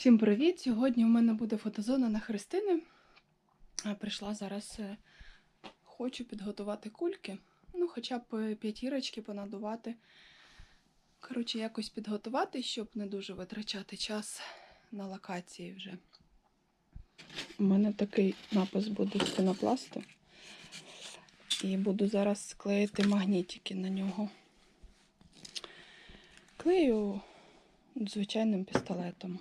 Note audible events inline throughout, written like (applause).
Всім привіт! Сьогодні у мене буде фотозона на Христини. Прийшла зараз, е, хочу підготувати кульки. Ну, хоча б е, п'ятірочки понадувати. Коротше, якось підготувати, щоб не дуже витрачати час на локації вже. У мене такий напис буде з пінопласту. І буду зараз клеїти магнітики на нього. Клею звичайним пістолетом.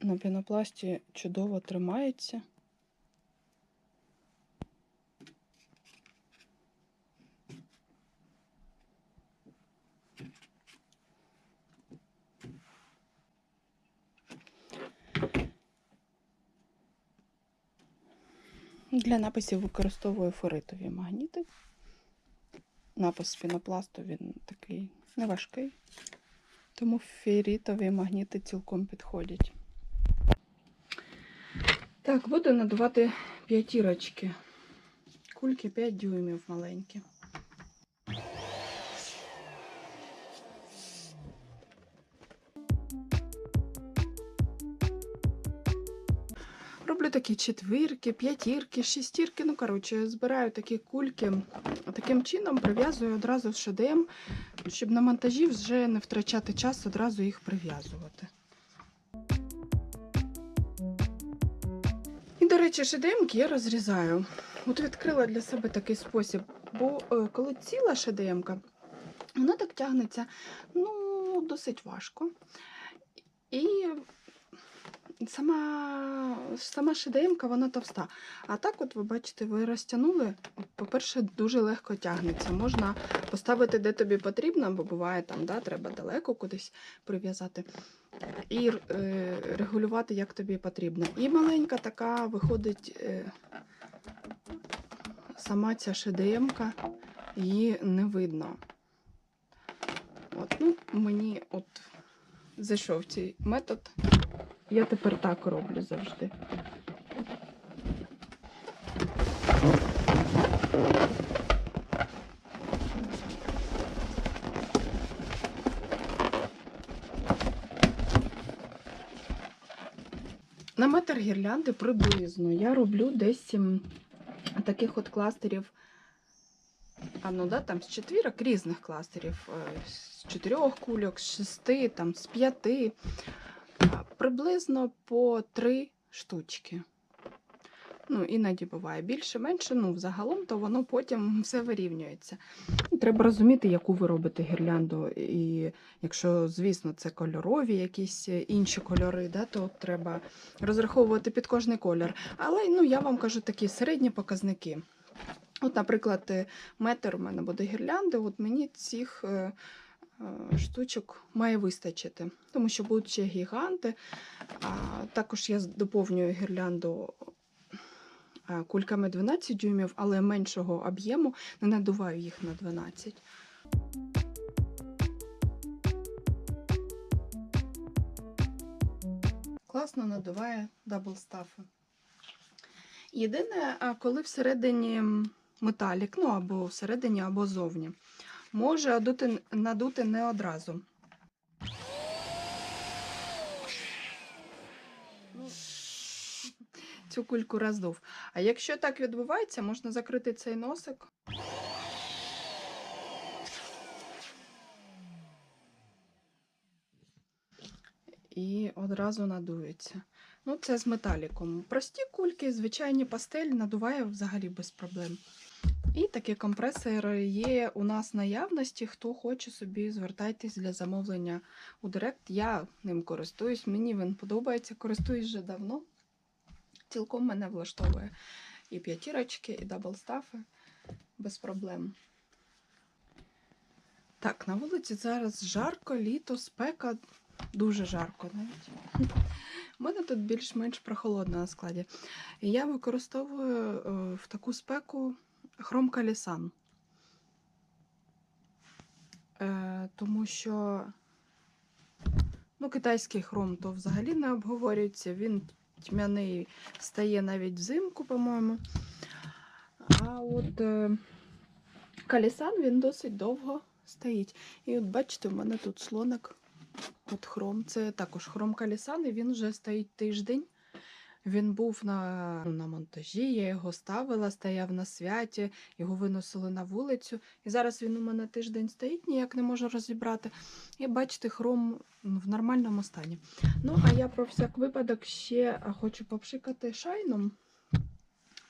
На пінопласті чудово тримається. Для написів використовую феритові магніти. Напис пінопласту він такий неважкий, тому фієрітові магніти цілком підходять. Так, буду надувати п'ятірочки. Кульки 5 дюймів маленькі. Такі четвірки, п'ятірки, шістірки. Ну, коротше, збираю такі кульки. Таким чином прив'язую одразу в ШДМ, щоб на монтажі вже не втрачати час, одразу їх прив'язувати. І, до речі, шедемки я розрізаю. От відкрила для себе такий спосіб, бо е, коли ціла шедемка, вона так тягнеться ну, досить важко. І сама, сама шедемка, вона товста. А так, от ви бачите, ви розтягнули, по-перше, дуже легко тягнеться. Можна поставити де тобі потрібно, бо буває там, да, треба далеко кудись прив'язати. І е, регулювати, як тобі потрібно. І маленька така виходить е, сама ця шедемка, її не видно. От, ну, мені от зайшов цей метод. Я тепер так роблю завжди. На метр гірлянди приблизно я роблю десь м, таких от кластерів. А ну да, там з четвірок різних кластерів, е, з чотирьох кульок, з шести, там, з п'яти. Приблизно по три штучки. Ну, іноді буває більше, менше. Ну, взагалом, то воно потім (laughs) все вирівнюється. Треба розуміти, яку ви робите гірлянду. І якщо, звісно, це кольорові, якісь інші кольори, да, то треба розраховувати під кожний колір. Але ну, я вам кажу такі середні показники. От, наприклад, е, метр у мене буде гірлянди, от мені цих е, е, штучок має вистачити, тому що будуть ще гіганти. Також я доповнюю гірлянду е, кульками 12 дюймів, але меншого об'єму, не надуваю їх на 12. Класно надуває даблстафи. Єдине, коли всередині металік, ну або всередині, або зовні, може надути, надути не одразу. Цю кульку роздув. А якщо так відбувається, можна закрити цей носик. І одразу надується. Ну, це з металіком. Прості кульки, звичайні пастель надуває взагалі без проблем. І такі компресори є у нас наявності. Хто хоче собі, звертайтесь для замовлення у Директ. Я ним користуюсь, мені він подобається, користуюсь вже давно. Цілком мене влаштовує і п'ятірочки, і даблстафи без проблем. Так, на вулиці зараз жарко, літо, спека, дуже жарко навіть. У мене тут більш-менш прохолодно на складі. І я використовую е, в таку спеку хром калісан. Е, тому що ну, китайський хром то взагалі не обговорюється. Він тьмяний стає навіть взимку, по-моєму. А от е, Калісан він досить довго стоїть. І от бачите, у мене тут слоник. От хром. Це також хром калісан, і він вже стоїть тиждень. Він був на, на монтажі, я його ставила, стояв на святі, його виносили на вулицю. І зараз він у мене тиждень стоїть, ніяк не можу розібрати. І бачите, хром в нормальному стані. Ну, а я про всяк випадок ще хочу попшикати шайном.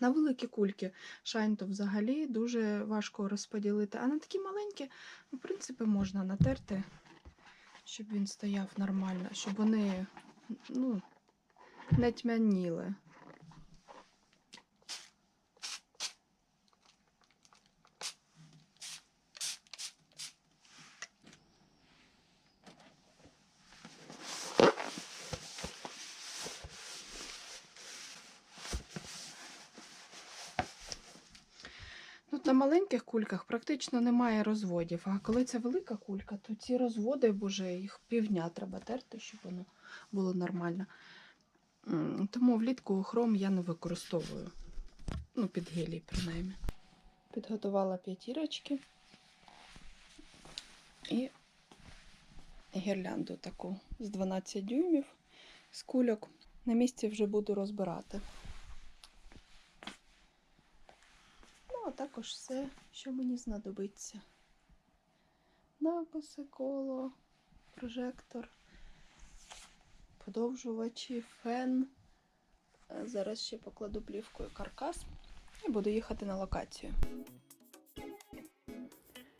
На великі кульки шайн то взагалі дуже важко розподілити. А на такі маленькі, ну, в принципі, можна натерти, щоб він стояв нормально, щоб вони ну, не тьмяніли. Ну, на маленьких кульках практично немає розводів. А коли це велика кулька, то ці розводи, боже, їх півдня треба терти, щоб воно було нормально. Тому влітку хром я не використовую. Ну, під гелій, принаймні. Підготувала п'ятірочки і гірлянду таку з 12 дюймів з кульок. На місці вже буду розбирати. Ну, а також все, що мені знадобиться. Написи, коло, прожектор, подовжувачі, фен. Е, Зараз ще покладу плівкою каркас і буду їхати на локацію.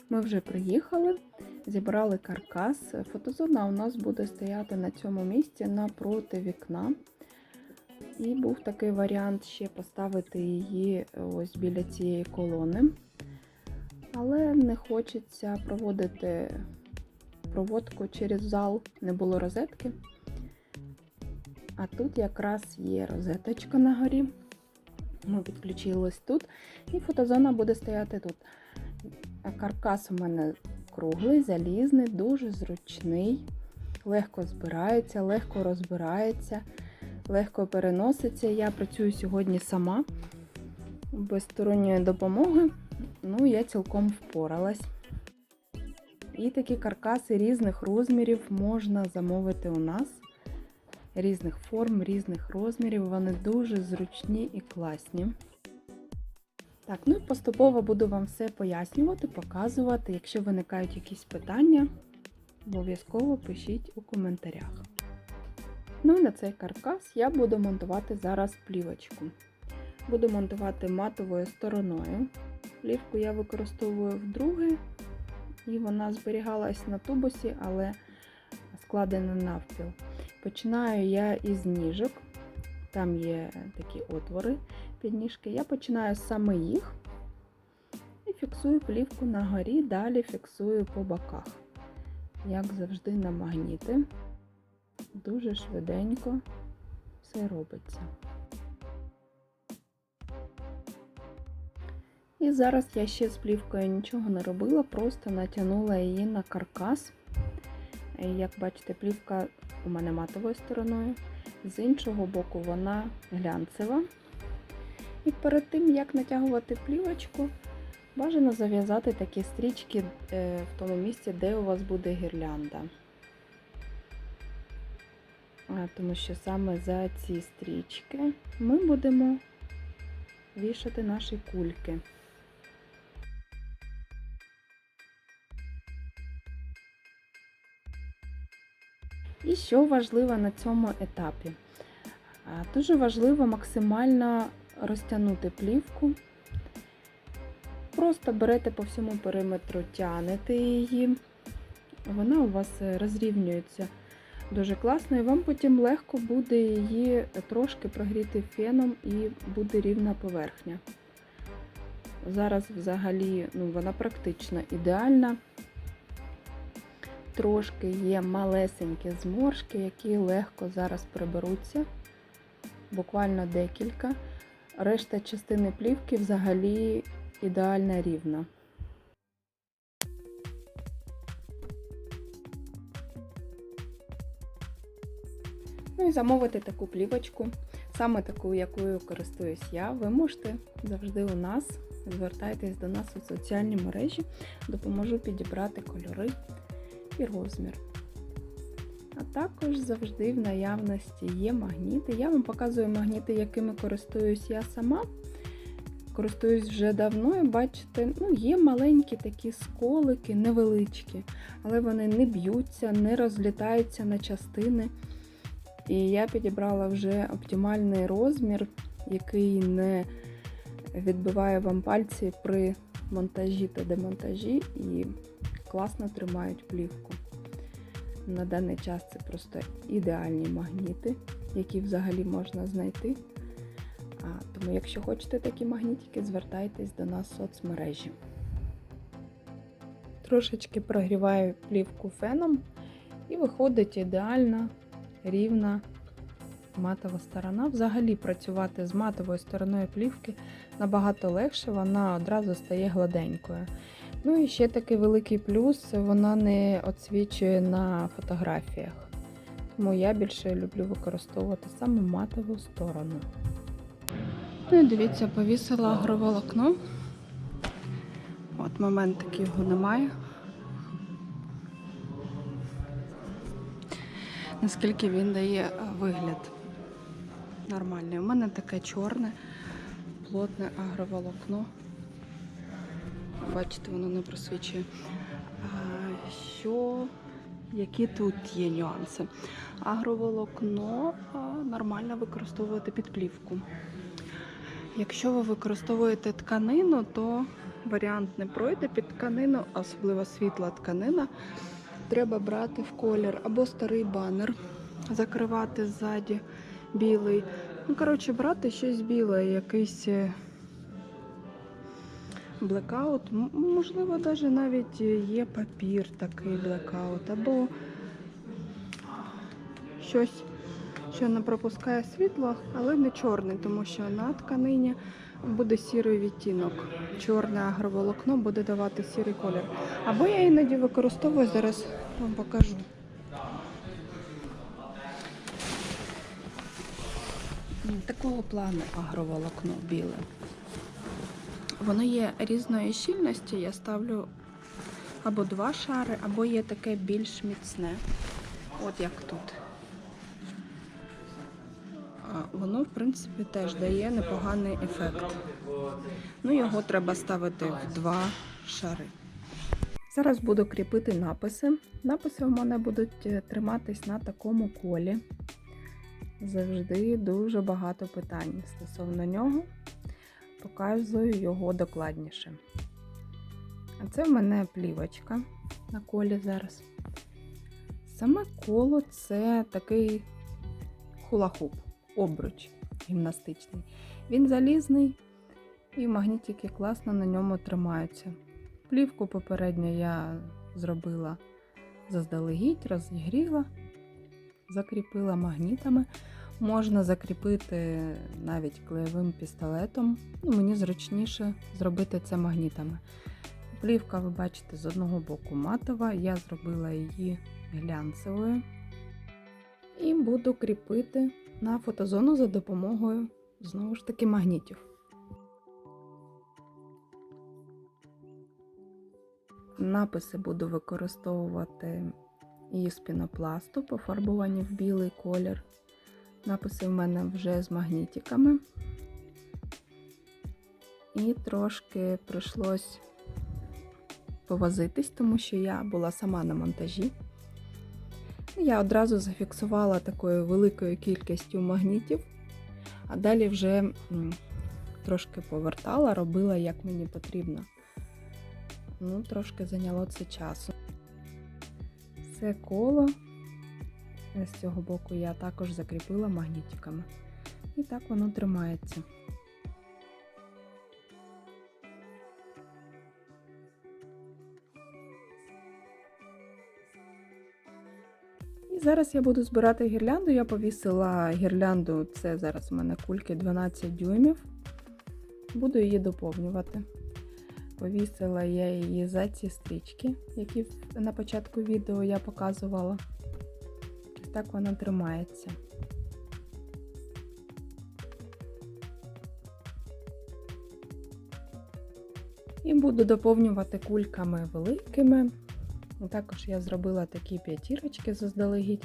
Ми вже приїхали, зібрали каркас. Фотозона у нас буде стояти на цьому місці напроти вікна. І був такий варіант ще поставити її ось біля цієї колони. Але не хочеться проводити проводку через зал, не було розетки. А тут якраз є розеточка на горі. Ми підключились тут, і фотозона буде стояти тут. Каркас у мене круглий, залізний, дуже зручний, легко збирається, легко розбирається легко переноситься. Я працюю сьогодні сама, без сторонньої допомоги. Ну, я цілком впоралась. І такі каркаси різних розмірів можна замовити у нас. Різних форм, різних розмірів. Вони дуже зручні і класні. Так, ну і поступово буду вам все пояснювати, показувати. Якщо виникають якісь питання, обов'язково пишіть у коментарях. Ну і на цей каркас я буду монтувати зараз плівочку. Буду монтувати матовою стороною. Плівку я використовую вдруге, і вона зберігалась на тубусі, але складена навпіл. Починаю я із ніжок, там є такі отвори під ніжки. Я починаю саме їх і фіксую плівку на горі, далі фіксую по боках. Як завжди, на магніти дуже швиденько все робиться. І зараз я ще з плівкою нічого не робила, просто натягнула її на каркас. Як бачите, плівка у мене матовою стороною, з іншого боку вона глянцева. І перед тим, як натягувати плівочку, бажано зав'язати такі стрічки е, в тому місці, де у вас буде гірлянда тому що саме за ці стрічки ми будемо вішати наші кульки. І що важливо на цьому етапі? Дуже важливо максимально розтягнути плівку. Просто берете по всьому периметру, тянете її, вона у вас розрівнюється дуже класно, і вам потім легко буде її трошки прогріти феном і буде рівна поверхня. Зараз взагалі ну, вона практично ідеальна. Трошки є малесенькі зморшки, які легко зараз приберуться, буквально декілька. Решта частини плівки взагалі ідеально рівна. Ну і замовити таку плівочку. саме таку, якою користуюсь я, ви можете завжди у нас. Звертайтесь до нас у соціальні мережі, допоможу підібрати кольори і розмір. А також завжди в наявності є магніти. Я вам показую магніти, якими користуюсь я сама. Користуюсь вже давно і бачите, ну, є маленькі такі сколики, невеличкі, але вони не б'ються, не розлітаються на частини. І я підібрала вже оптимальний розмір, який не відбиває вам пальці при монтажі та демонтажі і класно тримають плівку. На даний час це просто ідеальні магніти, які взагалі можна знайти. А, тому, якщо хочете такі магнітики, звертайтесь до нас в соцмережі. Трошечки прогріваю плівку феном і виходить ідеальна, рівна матова сторона. Взагалі працювати з матовою стороною плівки набагато легше, вона одразу стає гладенькою. Ну і ще такий великий плюс, вона не відсвічує на фотографіях. Тому я більше люблю використовувати саме матову сторону. Ну дивіться, повісила агроволокно. От момент такий його немає. Наскільки він дає е, вигляд нормальний. У мене таке чорне, плотне агроволокно. Бачите, воно не просвічує. Що, які тут є нюанси? Агроволокно нормально використовувати під плівку. Якщо ви використовуєте тканину, то варіант не пройде під тканину, особливо світла тканина. Треба брати в колір або старий банер, закривати ззаді білий. Ну, коротше, брати щось біле, якийсь е, блекаут. Можливо, навіть навіть є папір такий блекаут, або щось, що не пропускає світло, але не чорний, тому що на тканині буде сірий відтінок. Чорне агроволокно буде давати сірий колір. Або я іноді використовую, зараз вам покажу. Такого плану агроволокно біле. Воно є різної щільності. Я ставлю або два шари, або є таке більш міцне. От як тут. Воно, в принципі, теж дає непоганий ефект. Ну, його треба ставити в два шари. Зараз буду кріпити написи. Написи у мене будуть е, триматись на такому колі. Завжди дуже багато питань стосовно нього. Показую його докладніше. А це в мене плівочка на колі зараз. Саме коло це такий хулахуп, обруч гімнастичний. Він залізний і магнітики класно на ньому тримаються. Плівку попередньо я зробила заздалегідь, розігріла, закріпила магнітами. Можна закріпити навіть клеєвим пістолетом. Ну, мені зручніше зробити це магнітами. Плівка, ви бачите, з одного боку матова, я зробила її глянцевою. І буду кріпити на фотозону за допомогою знову ж таки магнітів. Написи буду використовувати із пінопласту, пофарбовані в білий колір. Написи в мене вже з магнітиками. І трошки прийшлось повозитись, тому що я була сама на монтажі. Я одразу зафіксувала такою великою кількістю магнітів, а далі вже трошки повертала, робила як мені потрібно. Ну, трошки зайняло це часу. Це коло з цього боку я також закріпила магнітиками. І так воно тримається. І зараз я буду збирати гірлянду. Я повісила гірлянду, це зараз у мене кульки 12 дюймів. Буду її доповнювати. Повісила я її за ці стрічки, які на початку відео я показувала так воно тримається. І буду доповнювати кульками великими. Ну, також я зробила такі п'ятірочки заздалегідь.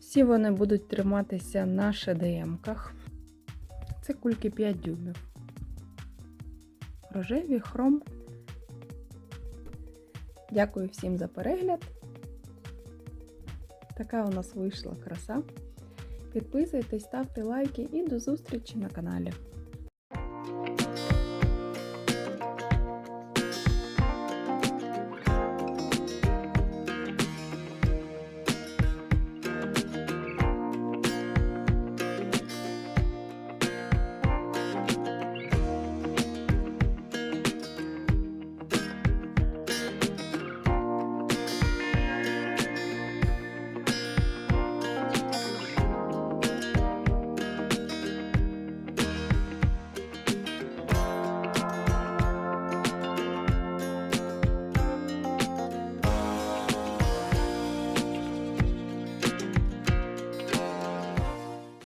Всі вони будуть триматися на шедемках. Це кульки 5 дюймів. Рожеві хром. Дякую всім за перегляд. Така у нас вийшла краса. Підписуйтесь, ставте лайки і до зустрічі на каналі.